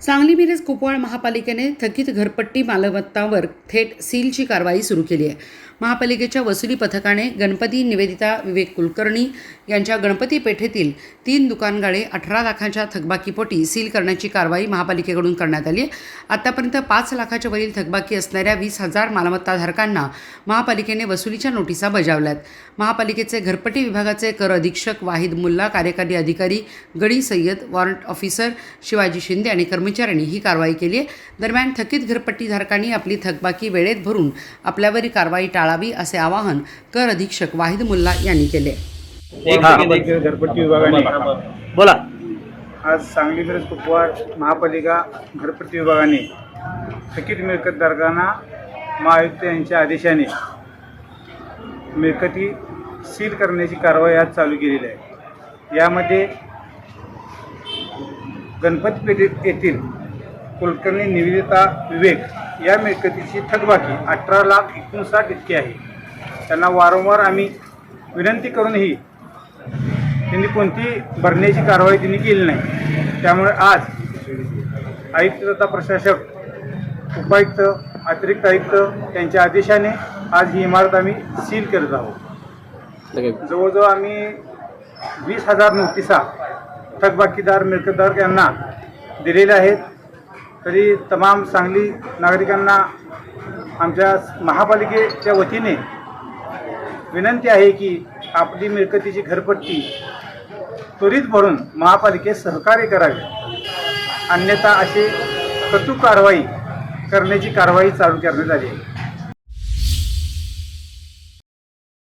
सांगली मिरज कुपवाड महापालिकेने थकीत घरपट्टी मालमत्तावर थेट सीलची कारवाई सुरू केली आहे. महापालिकेच्या वसुली पथकाने गणपती निवेदिता विवेक कुलकर्णी यांच्या गणपती पेठेतील तीन दुकानगाळे अठरा लाखांच्या थकबाकीपोटी सील करण्याची कारवाई महापालिकेकडून करण्यात आली आहे. आतापर्यंत पाच लाखाच्या वरील थकबाकी असणाऱ्या वीस हजार मालमत्ताधारकांना महापालिकेने वसुलीच्या नोटिसा बजावल्यात महापालिकेचे घरपट्टी विभागाचे कर अधीक्षक वाहिद मुल्ला कार्यकारी अधिकारी गडी सय्यद वॉरंट ऑफिसर शिवाजी शिंदे आणि कर्मचाऱ्यांनी ही कारवाई केली आहे. दरम्यान थकीत घरपट्टीधारकांनी आपली थकबाकी वेळेत भरून आपल्यावरील कारवाई टाळावी असे आवाहन कर अधीक्षक वाहिद मुल्ला यांनी केले. घरपट्टी विभागाने बोला. आज सांगली मिरज कुपवाड महापालिका घरपट्टी विभागाने थकीत मिळकतधारकांना महाआयुक्त यांच्या आदेशाने मिळकती सील करण्याची कारवाई आज चालू केलेली आहे. यामध्ये गणपती पेठेत येथील कुलकर्णी निवेदिता विवेक या मिळकतीची थकबाकी अठरा लाख एकोणसाठ इतकी आहे. त्यांना वारंवार आम्ही विनंती करूनही त्यांनी कोणती भरण्याची कारवाई त्यांनी केली नाही. त्यामुळे आज आयुक्त तथा प्रशासक उपायुक्त अतिरिक्त आयुक्त त्यांच्या आदेशाने आज ही इमारत आम्ही सील करत आहोत. जवळजवळ आम्ही वीस हजार नोटिसा थकबाकीदार मिळकतदार यांना दिलेल्या आहेत. तरी तमाम सांगली नागरिकांना आमच्या महापालिकेच्या वतीने विनंती आहे की आपली मिळकतीची घरपट्टी त्वरित भरून महापालिकेत सहकार्य करावे. अन्यथा अशी कटू कारवाई करण्याची कारवाई चालू करण्यात आली आहे.